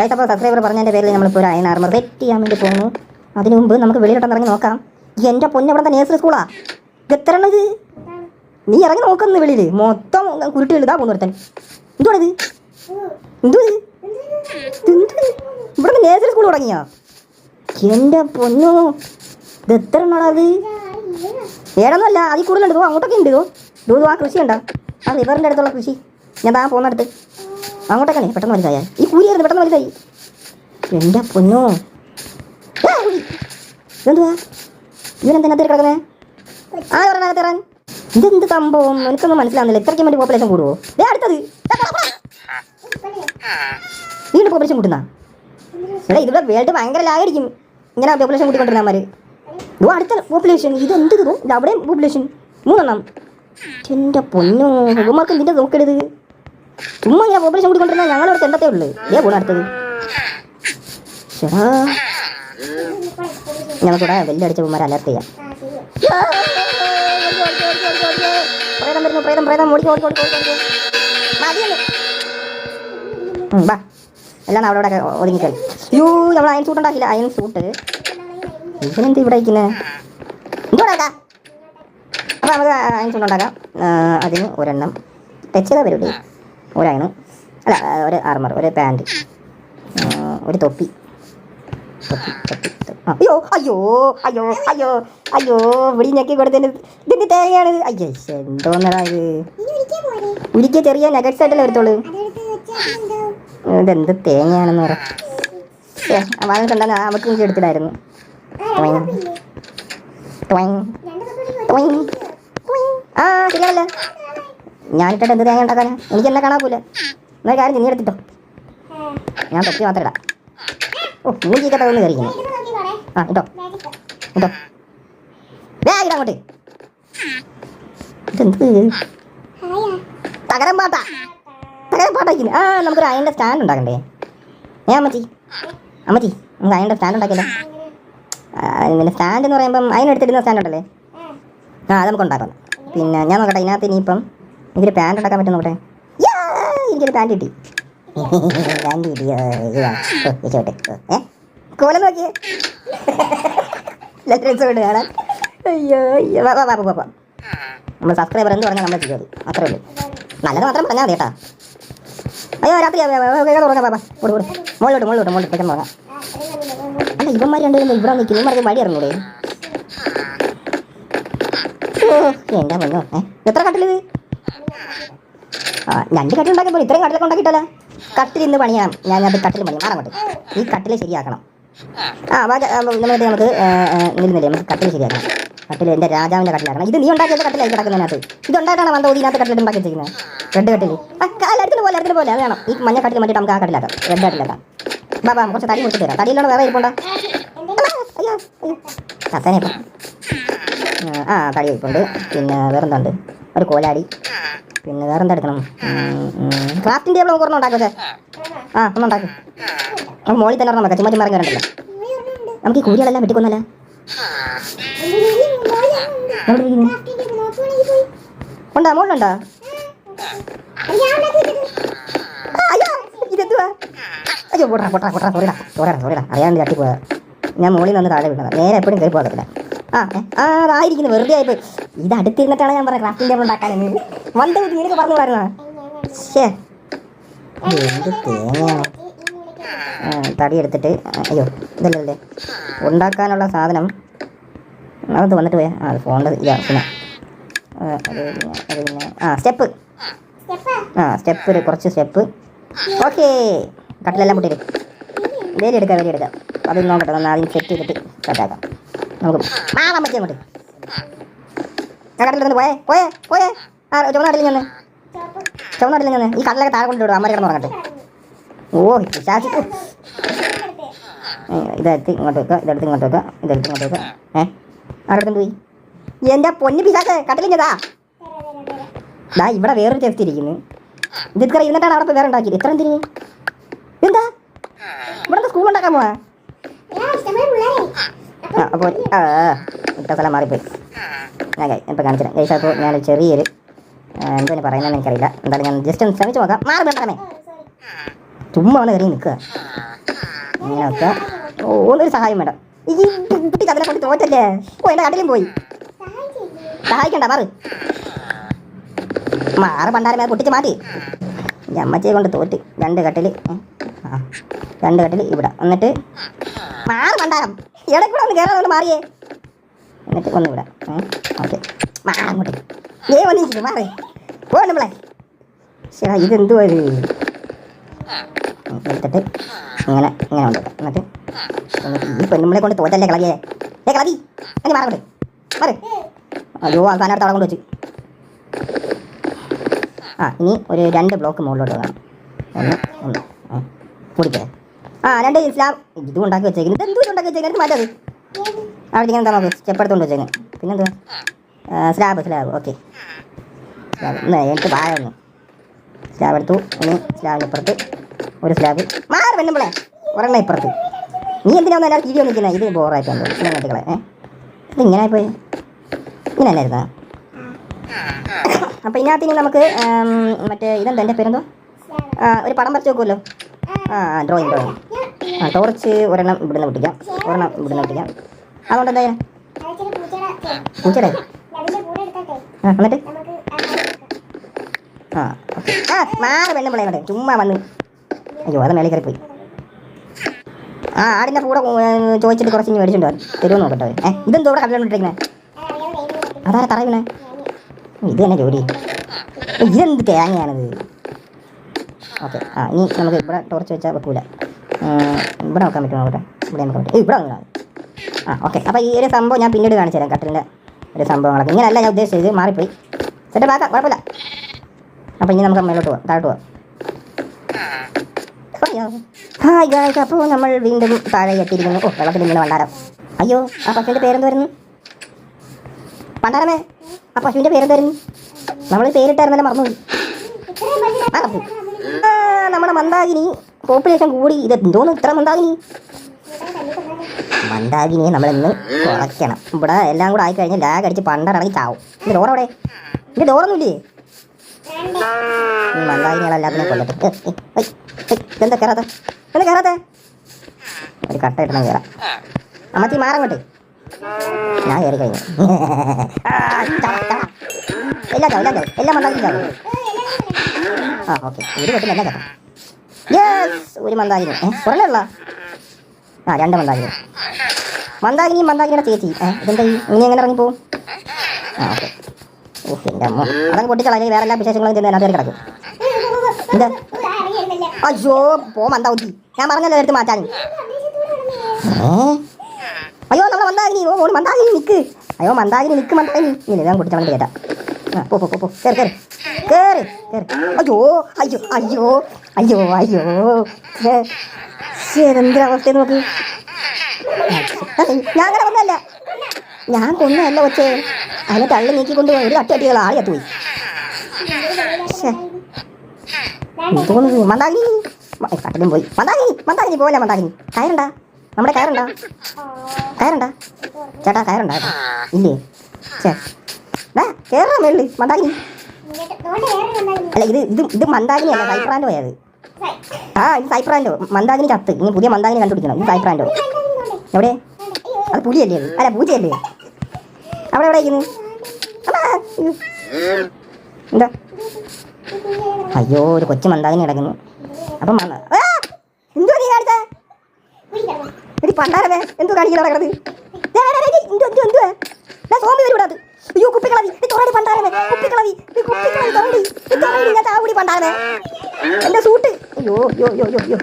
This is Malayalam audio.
ഗൈസ് അപ്പോൾ സബ്സ്ക്രൈബർ പറഞ്ഞതിന്റെ പേരിൽ നമ്മളിപ്പോൾ ഒരു അയനാർമർ ആർമർ സെറ്റ് ചെയ്യാൻ വേണ്ടി പോകുന്നു അതിനു മുമ്പ് നമുക്ക് വെളിയിലോട്ടൊന്ന് ഇറങ്ങി നോക്കാം. എന്റെ പൊന്നെ ഇവിടെ നേഴ്സറി സ്കൂളാ എത്ര നീ ഇറങ്ങി നോക്കുന്നു വെളിയിൽ മൊത്തം കുരുട്ടി എഴുതാ പോകുന്നു ഒരുത്തൻ. എന്തുവാണിത് എന്തോ? ഇവിടെ നേഴ്സറി സ്കൂൾ തുടങ്ങിയോ? എന്റെ പൊന്നു ഇത് എത്ര എണ്ണത് ഏടൊന്നുമല്ല അതിൽ കൂടുതലുണ്ട്. അങ്ങോട്ടൊക്കെ ഉണ്ട് ആ കൃഷി ഉണ്ടോ ആ റിവറിന്റെ അടുത്തുള്ള കൃഷി. ഞാൻ താ പോകുന്നിടത്ത് അങ്ങോട്ടൊക്കെ പെട്ടെന്ന് വലുതായ. ഈ കൂലിയായിരുന്നു പെട്ടെന്ന് വലുതായി. എന്റെ പൊന്നോ. എന്തുവാ. ഇതെന്തുവാ? ഇവനെന്തിനകത്ത് കിടക്കുന്നേ? ആ ഒരെണ്ണകത്ത് ഇറാൻ ഇതെന്ത് സംഭവം? എനിക്കൊന്നും മനസ്സിലാവുന്നില്ല. ഇത്രയ്ക്ക് വേണ്ടി പോപ്പുലേഷൻ കൂടുവോ? ദേ അടുത്തത്. വീണ്ടും പോപ്പുലേഷൻ കൂട്ടുന്ന? എടാ ഇതിവിടെ വേൾഡ് ഭയങ്കര ലാഗടിക്കും ഇങ്ങനെ പോപ്പുലേഷൻ കൂട്ടിക്കൊണ്ടിരുന്നമാര് ഓ അടുത്ത പോപ്പുലേഷൻ ഇത്? എന്ത് ഇത് ഇത് അവിടെയും പോപ്പുലേഷൻ മൂന്നെണ്ണം. എന്റെ പൊന്നോ. ഇവന്മാർക്ക് നിന്റെ നോക്കരുത് ചുമ്മാ ഞാൻ പോപ്പുലേഷൻ കൂട്ടിക്കൊണ്ടിരുന്ന ഞങ്ങളിവിടെ എന്തൊക്കെ ഉള്ളു? ഏ പോണ അടുത്തത്. ഞങ്ങൾക്കൂടെ വെല്ലടിച്ച പൂമാരെ അലർട്ട് ചെയ്യാം. എല്ലാം അവിടെ ഇവിടെ യോ നമ്മൾ അയൻ സൂട്ട് ഉണ്ടാക്കില്ല അയൻ സൂട്ട് ഇവനെന്ത് ഇവിടെ ഇരിക്കുന്നത് അപ്പൊ നമുക്ക് അയൻ സൂട്ട് ഉണ്ടാക്കാം. അതിന് ഒരെണ്ണം. ടച്ച് ചെയ്താൽ വരൂലേ ഒരയണ് അല്ല ഒരു ആർമർ ഒരു പാന്റ് ഒരു തൊപ്പി. അയ്യോ അയ്യോ അയ്യോ അയ്യോ അയ്യോ ഇവിടെ ഞെക്കി കൊടുത്തതിന് ഇതിന്റെ തേങ്ങയാണ്? അയ്യോ എന്തോന്നടാ ഇത്? ഉരിക്ക ചെറിയ നഗറ്റ്സ് ആയിട്ടല്ലേ വരത്തുള്ളൂ. ഇതെന്ത് തേങ്ങയാണെന്ന് പറ. വാങ്ങിട്ടുണ്ടെന്ന് അവർക്ക് എനിക്ക് എടുത്തിടായിരുന്നു. ആ ശരിയാണല്ലേ ഞാനിട്ടിട്ട് എന്ത് തേങ്ങ ഉണ്ടാക്കാനാ? എനിക്ക് എന്നെ കാണാൻ പോലെ എന്നാൽ കാര്യം നീ എടുത്തിട്ടോ. ഞാൻ തൊപ്പി മാത്രം ഇടാം. ഓ മൂഞ്ചിക്കട്ടെ ഒന്ന് കയറിക്കുന്നു ആ ഇട്ടോ. ഇട്ടോ. ബാഗ് ഇടാ അങ്ങോട്ട്. ഇതെന്ത്? തകരം പാട്ടാ. തകരം പാട്ടായിരിക്കുന്നു ആ നമുക്കൊരു അയന്റെ സ്റ്റാൻഡ് ഉണ്ടാക്കണ്ടേ? ഏ അമ്മച്ചി? അമ്മച്ചി നമുക്ക് അയന്റെ സ്റ്റാൻഡ് ഉണ്ടാക്കിയല്ലോ. പിന്നെ സ്റ്റാൻഡ് എന്ന് പറയുമ്പം അതിനെടുത്തിടുന്ന സ്റ്റാൻഡ് ഉണ്ടല്ലേ? ആ അത് നമുക്ക് ഉണ്ടാക്കാം. പിന്നെ ഞാൻ നോക്കട്ടെ ഇതിനകത്ത് ഇനിയിപ്പം എനിക്കൊരു പാന്റ് ഉണ്ടാക്കാൻ പറ്റും നോക്കട്ടെ? എനിക്കൊരു പാന്റ് കിട്ടി. പാന്റ് കിട്ടി ആ, ഇതാ. ഓ, രക്ഷപ്പെട്ടെ. ഓ, ഏ? കോലം നോക്കിയേ. കാണാൻ. അയ്യോ അയ്യോ. വാ വാ നമ്മൾ സബ്സ്ക്രൈബർ എന്ന് പറഞ്ഞാൽ നമ്മൾ ചെയ്തത് അത്രേ ഉള്ളൂ. നല്ലത് മാത്രം പറഞ്ഞാൽ മതി കേട്ടാ. അയ്യോ രാത്രി തുടങ്ങാം പാപ്പ ഓട് ഓട്. മുകളിലോട്ട് മുകളിലോട്ട് മുകളിലോട്ട് പെട്ടെന്ന് അല്ല ഇവന്മാർ രണ്ടുപേരും ഇവിടെ നിൽക്കുന്നു. ഇവന്മാർക്ക് വഴി ഇറങ്ങൂടെ എന്റെ പൊന്നോ ഏ? എത്ര കട്ടിലിത്? ആ രണ്ട് കട്ടിൽ ഉണ്ടാക്കിയപ്പോൾ ഇത്രയും കട്ടിലൊക്കെ ഉണ്ടാക്കിയിട്ടല്ല? കട്ടിൽ ഇന്ന് പണിയാം. ഞാൻ അത് കട്ടിൽ പണിയാം. മാറങ്ങോട്ട് ഈ കട്ടിൽ ശരിയാക്കണം. ആ നമ്മളിത് നമുക്ക് നിന്നില്ലേ നമുക്ക് കട്ടിൽ ശരിയാക്കണം. കട്ടിൽ എന്റെ രാജാവിന്റെ കട്ടിലാക്കണം ഇത് നീ ഉണ്ടാക്കിയത് കട്ടിലായി കിടക്കുന്നതിനകത്ത്? ഇത് ഉണ്ടാക്കണം വന്ന ഇതിനകത്ത് കട്ടിൽ ഉണ്ടാക്കി വെച്ചിരിക്കുന്നത്? റെഡ് കട്ടിൽ ആ കാലത്തിന് പോലെ അതിന് പോലെ. അത് വേണം. ഈ മഞ്ഞ കട്ടിൽ മറ്റിട്ട് നമുക്ക് ആ കട്ടിലാക്കാം. റെഡ് കട്ടിലാക്കാം ബാബാ കുറച്ച് തടി കൊടുത്ത് തരാം തടിയിലാണ് വേറെ ഇരിപ്പുണ്ടോ? ആ തടി ഇരിപ്പുണ്ട്. പിന്നെ വേറെന്തുണ്ട്? ഒരു കോലാടി. പിന്നെ വേറെന്താ എടുക്കണം ക്രാഫ്റ്റിംഗ് ടേബിൾ നമുക്ക് ഒരെണ്ണം ഉണ്ടാക്കാം ആ ഒന്ന് ഉണ്ടാക്കും. നമുക്ക് മോളിൽ തന്നെ ഒരെണ്ണം വെക്കാം. ചുമ്മാ ചുമ്മാ ഇറങ്ങി വരണ്ടല്ലോ. നമുക്ക് ഈ കൂലികളെല്ലാം വെട്ടിക്കൊന്നല്ല? ഉണ്ടോ? അയ്യോ ഇതെന്തുവാ? അയ്യോ പൊട്ടാ പൊട്ടാ പൊട്ടാ സോറിടാ സോറിടാ സോറിടാ അറിയാണ്ട് തട്ടിപ്പോയാ ഞാൻ മോളിൽ നിന്ന് താഴെ വിടുന്നത് നേരെ എപ്പോഴും കയറി പോകത്തില്ല ആ ഏ, ആ അതായിരിക്കുന്നു വെറുതെ ആയിപ്പോയി. ഇത് അടുത്തിരുന്നിട്ടാണ് ഞാൻ പറഞ്ഞത് ക്രാഫ്റ്റിംഗ് ടേബിൾ ഉണ്ടാക്കാനെന്ന് വണ്ട നിനക്ക് പറഞ്ഞു വരുന്ന ശേ എന്ത് തേങ്ങയാണ് ആ, തടി എടുത്തിട്ട് അയ്യോ ഇതല്ലേ ഉണ്ടാക്കാനുള്ള സാധനം. അത് വന്നിട്ട് പോയാ. ആ ഫോണിന്റെ ഇതാ പിന്നെ. ആ, പിന്നെ സ്റ്റെപ്പ്. ആ സ്റ്റെപ്പ് ഒരു കുറച്ച് സ്റ്റെപ്പ്. ഓക്കെ. കട്ടിലെല്ലാം പൊട്ടിയിട്ട് വേലി എടുക്കാം വേലി എടുക്കാം അതൊന്നും നോക്കട്ടെ നമ്മൾ ആദ്യം സെറ്റ് ചെയ്തിട്ട് സെറ്റാക്കാം നമുക്ക് മാറാൻ പറ്റി അങ്ങോട്ട്. ആ കട്ടിലെടുത്ത് പോയേ പോയേ പോയേ. ആ ചുവന്ന കട്ടിൽ ഞാൻ ചുവന്ന ഞാൻ ഈ കടലൊക്കെ താഴെ കൊണ്ടിടും അമ്മ കിടന്ന് ഉറങ്ങട്ടെ. ഓ. ഏ, ഇതെടുത്ത് ഇങ്ങോട്ട് വെക്കുക ഇതെടുത്ത് ഇങ്ങോട്ട് വെക്കുക ഇതെടുത്ത് ഇങ്ങോട്ട് വെക്കുക ഏ ആരുടെ പോയി? എന്റെ പൊന്നു പിശാക്ക് കട്ടിലിഞ്ഞതാ. ദാ ഇവിടെ വേറൊരു ചെസ്റ്റ് ഇരിക്കുന്നു. ഇത് ഇത്ര ഇരുന്നിട്ടാണ് അവിടെ വേറെ ഉണ്ടാക്കിയത്. ഇത്ര എന്തിന്? എന്താ? ഇവിടെ സ്കൂൾ ഉണ്ടാക്കാൻ പോവാ? ആ അപ്പോൾ ആ ഇട്ട സ്ഥലം മാറിപ്പോയി. ഞാൻ കൈ ഇപ്പം കാണിച്ചിരാം കൈസ് അപ്പോൾ ഞാൻ ചെറിയൊരു ആ, എന്തിനു പറയുന്നതെന്ന് എനിക്കറിയില്ല. എന്തായാലും ഞാൻ ജസ്റ്റ് ഒന്ന് ശ്രമിച്ചു നോക്കാം. മാറി വേണ്ടമേ ചുമ്മാ ഒന്ന് കയറി നിൽക്കുക. ഇങ്ങനെ വെക്കുക ഓ ഒന്നൊരു സഹായം വേണ്ട ഈ കുട്ടി കഥനെ കൊണ്ട് തോറ്റല്ലേ? ഓ എന്റെ കടലും പോയി. സഹായിക്കണ്ട മാറ്. മാറ് പണ്ടാരമേ പൊട്ടിച്ച് മാറ്റി. അമ്മച്ചിയെ കൊണ്ട് തോറ്റ്. രണ്ട് കട്ടിൽ രണ്ട് കട്ടിൽ ഇവിടെ. എന്നിട്ട് മാറ് പണ്ടാരം. ഇടയ്ക്കൂടെ ഒന്ന് കയറാതെ മാറിയേ. എന്നിട്ട് ഒന്ന് ഇവിടെ. ഓക്കെ. മാറാ അങ്ങോട്ട്. ഏ വന്നിരിക്കുന്നു മാറി. പോ നമ്മളെ. ശരി ഇതെന്തുവാ ഇത്? എടുത്തിട്ട് ഇങ്ങനെ ഇങ്ങനെ ഉണ്ട് എന്നിട്ട് ഈ പെണ്ണുമ്പളെ കൊണ്ട് തോറ്റല്ലേ കളകിയേ ഏ കളകി അങ്ങനെ മാറങ്ങോട്ട്. മാറി. അയ്യോ ആ സാധനം അവിടെ കൊണ്ട് വെച്ച്. ആ ഇനി ഒരു രണ്ട് ബ്ലോക്ക് മുകളിലോട്ട് വേണം ഒന്ന് ഒന്ന്. കുടിക്കേ. ആ രണ്ട് ഇസ്ലാം ഇതും ഉണ്ടാക്കി വെച്ചേക്കുന്നു. ഉണ്ടാക്കി വെച്ചേക്കുന്നത് മാറ്റത് അവിടെ ഇങ്ങനെ എന്താ നോക്ക് സ്റ്റെപ്പ് പിന്നെന്താ? സ്ലാബ് സ്ലാബ് ഓക്കെ എനിക്ക് ഒന്ന് സ്ലാബ് എടുത്തു. ഇനി സ്ലാബിന് ഇപ്പുറത്ത്. ഒരു സ്ലാബ് മാറി പെണ്ണുമ്പളെ. ഒരെണ്ണം ഇപ്പുറത്ത്. നീ എന്തിനാ ഒന്ന് എല്ലാവരും വീഡിയോ നിൽക്കുന്നത് ഇത് ബോറായിട്ടുണ്ട് ഇങ്ങനെ കെട്ടിക്കളെ ഏഹ് ഇത് ഇങ്ങനെ പോയി ഇങ്ങനെ അല്ലായിരുന്നാ അപ്പോൾ ഇതിനകത്ത് ഇനി നമുക്ക് മറ്റേ ഇതെന്താ? എന്റെ പേരെന്തോ? ഒരു പടം വരച്ച് നോക്കുമല്ലോ ആ ഡ്രോയിങ് ഡ്രോയിങ് ടോർച്ച് ഒരെണ്ണം ഇവിടുന്ന് പൊട്ടിക്കാം ഒരെണ്ണം ഇവിടുന്ന് പൊട്ടിക്കാം അതുകൊണ്ട് എന്താ പൂച്ചയുടെ? ആ എന്നിട്ട്? ആ ആ മാറി പെണ്ണും പിള്ളേ ചുമ്മാ വന്ന്. അയ്യോ അത് മേളിൽ കയറി പോയി ആ ആടിന്റെ കൂടെ ചോദിച്ചിട്ട് കുറച്ച് ഇനി മേടിച്ചിട്ടുണ്ടോ. തരുമോ നോക്കട്ടെ. ഏ ഇതെന്തോ ഇവിടെ കണ്ടിട്ടിരിക്കുന്നത് അതാരാ തറയുന്നേ ഇത് തന്നെ ജോലി. ഇതെന്ത് തേങ്ങയാണിത്? ഓക്കെ. ആ ഇനി നമുക്ക് ഇവിടെ ടോർച്ച് വെച്ചാൽ വെക്കൂല ഇവിടെ നോക്കാൻ പറ്റുമോ അവിടെ? ഇവിടെ നമുക്ക് പറ്റും. ഇവിടെ ആ ഓക്കെ അപ്പോൾ ഈ ഒരു സംഭവം ഞാൻ പിന്നീട് കാണിച്ചു തരാം കട്ടറിന്റെ ഒരു സംഭവങ്ങളൊക്കെ. ഇങ്ങനെയല്ല ഞാൻ ഉദ്ദേശിച്ചത്. മാറിപ്പോയി. സെറ്റ് ആക്കാം കുഴപ്പമില്ല. അപ്പോൾ ഇനി നമുക്ക് മേലോട്ട് പോവാം താഴോട്ട് പോവാം. ഹായ് ഗായ്സ് അപ്പോൾ നമ്മൾ വീണ്ടും താഴെ എത്തിയിരിക്കുന്നു. ഓ വെള്ളത്തിൽ ഇങ്ങനെ വണ്ടാരം അയ്യോ ആ പശുവിന്റെ പേരെന്ത് വരുന്നു? പണ്ടാരമേ ആ പശുവിന്റെ പേരെന്തായിരുന്നു നമ്മൾ പേരിട്ടായിരുന്നല്ലോ പശു ആ നമ്മുടെ മന്ദാകിനി പോപ്പുലേഷൻ കൂടി ഇത് എന്തോന്ന് ഇത്ര മന്ദാകിനി മന്ദാകിനിയെ നമ്മളിന്ന് കുറയ്ക്കണം. ഇവിടെ എല്ലാം കൂടെ ആയിക്കഴിഞ്ഞാൽ ലാഗ് അടിച്ച് പണ്ടറങ്ങി ചാവും. ഇത് ഡോറവിടെ ഇത് ഡോറൊന്നുമില്ലേ മന്ദാഗിനികളെല്ലാത്തിനെ കൊല്ലട്ടെ. എന്താ കയറാത്ത? എന്താ കയറാത്ത? ഒരു കട്ട ഇട്ടണം കയറാം. അമ്മത്തി മാറങ്ങോട്ട് ഞാൻ കയറി കഴിഞ്ഞു. എല്ലാം ചാവും എല്ലാം ചാവും. എല്ലാം മന്ദാകിനി ചാവും ആ ഓക്കെ. ഒരു കെട്ടിൽ എല്ലാം ചാവും. യെസ് ഒരു മന്ദാകിനി. കുറേ ഉള്ള ആ രണ്ട് മന്ദാകിനി. മന്ദാകിനി മന്ദാകിനിയുടെ ചേച്ചി. ഇതെന്താ ഇനി എങ്ങനെ ഇറങ്ങിപ്പോവും ആ ഓക്കെ. ഓക്കെ എന്റെ അമ്മ. അതങ്ങ് പൊട്ടിച്ചാൽ വേറെ എല്ലാ വിശേഷങ്ങളും ചെന്ന് അതിനകത്ത് കിടക്കും. എന്താ? അയ്യോ പോ മന്ദാവുത്തി ഞാൻ പറഞ്ഞല്ലോ എടുത്ത് മാറ്റാൻ. അയ്യോ നമ്മളെ മന്ദാകിനി. ഓ മന്ദാകിനി നിക്ക്. അയ്യോ മന്ദാകിനി നിക്ക് മന്ദാകിനി. ഇല്ല ഞാൻ കുടിച്ചളഞ്ഞ് കേട്ടാ പോ പോ പോ കയറി കേറ്. കേറ് കേറ്. അയ്യോ അയ്യോ അയ്യോ അയ്യോ അയ്യോ. എന്തൊരു അവസ്ഥ നോക്ക്. ഞാൻ അങ്ങനെ ഒന്നല്ല ഞാൻ കൊന്നല്ല പക്ഷേ അതിനെ തള്ളി നീക്കിക്കൊണ്ട് പോയി. ഒരു തട്ടി ആകെ ശ്ശേ, തോന്നുന്നു മന്ദാകിനി കട്ടിലും പോയി. മന്ദാകിനി മന്ദാകിനി പോലെ മന്ദാകിനി കയറുണ്ടാ. നമ്മുടെ കയറുണ്ടാ. കയറുണ്ടാ. ചേട്ടാ കയറുണ്ടാ ഇല്ലേ? ചേ ഡാ കേറാ മേളിൽ. മന്ദാകിനി അല്ല ഇത് ഇത് ഇത് മന്ദാകിനി അല്ല സൈപ്രാൻഡോ ആയത് ആ ഇത് സൈപ്രാൻഡോ മന്ദാകിനി ചത്ത്. ഇനി പുതിയ മന്ദാകിനി കണ്ടുപിടിക്കണം. ഇത് സൈപ്രാൻഡോ എവിടെ? അത് പുലിയല്ലേ അത് അല്ല പൂച്ചയല്ലേ അവിടെ എവിടെ ഇരിക്കുന്നു? എന്താ? അയ്യോ ഒരു കൊച്ചു മന്ദാകിനി കിടക്കുന്നു. അപ്പം എന്തോ നീ കാണിച്ചേ? എടി പണ്ടാരമേ എന്തോ കാണിക്കണം കിടക്കുന്നത് എന്തുവാ എന്തുവാ? എന്തുവാ സോമ്പി വരും ഇവിടെ അത്. അയ്യോ കുപ്പിക്കളവി. നീ തോടി പണ്ടാരമേ. കുപ്പിക്കളവി. നീ കുപ്പിക്കളവി തോടി നീ തോടി ഞാൻ ചാവുടി പണ്ടാരമേ. എന്റെ സൂട്ട്. അയ്യോ അയ്യോ അയ്യോ അയ്യോ.